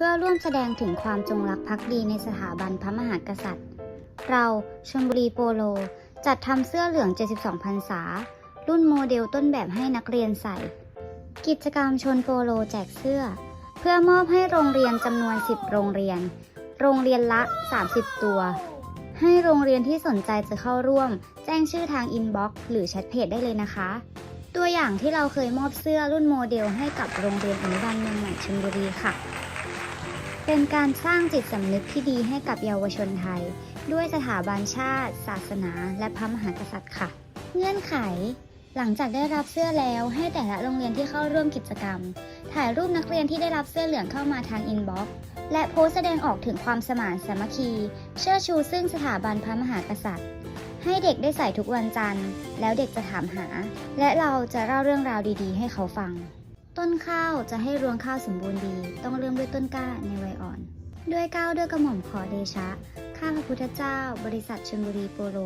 พื่อร่วมแสดงถึงความจงรักภักดีในสถาบันพระมหากษัตริย์ เราชลบุรีโปโล จัดทำเสื้อเหลือง 72พรรษา รุ่นโมเดลต้นแบบให้นักเรียนใส่ กิจกรรมชนโปโลแจกเสื้อ เพื่อมอบให้โรงเรียนจำนวน 10 โรงเรียน โรงเรียนละ 30 ตัว ให้โรงเรียนที่สนใจจะเข้าร่วม แจ้งชื่อทางอินบ็อกซ์หรือแชทเพจได้เลยนะคะตัวอย่างที่เราเคยมอบเสื้อรุ่นโมเดลให้กับโรงเรียนอนุบาลเมืองใหม่ชลบุรีค่ะ เป็นการสร้างจิตสำนึกที่ดีให้กับเยาวชนไทย ด้วยสถาบันชาติ ศาสนา และพระมหากษัตริย์ค่ะ เงื่อนไข หลังจากได้รับเสื้อแล้วให้แต่ละโรงเรียนที่เข้าร่วมกิจกรรม ถ่ายรูปนักเรียนที่ได้รับเสื้อเหลืองเข้ามาทางอินบ็อกซ์และโพสต์แสดงออกถึงความสมานสามัคคี เชื่อชูซึ่งสถาบันพระมหากษัตริย์ ให้เด็กได้ใส่ทุกวันจันทร์ แล้วเด็กจะถามหา และเราจะเล่าเรื่องราวดีๆ ให้เขาฟัง ต้นข้าวจะให้รวงข้าวสมบูรณ์ดี ต้องเริ่มด้วยต้นกล้าในวัยอ่อน ด้วยก้าวด้วยกระหม่อมขอเดชะ ข้าพระพุทธเจ้า บริษัทชลบุรีโปโล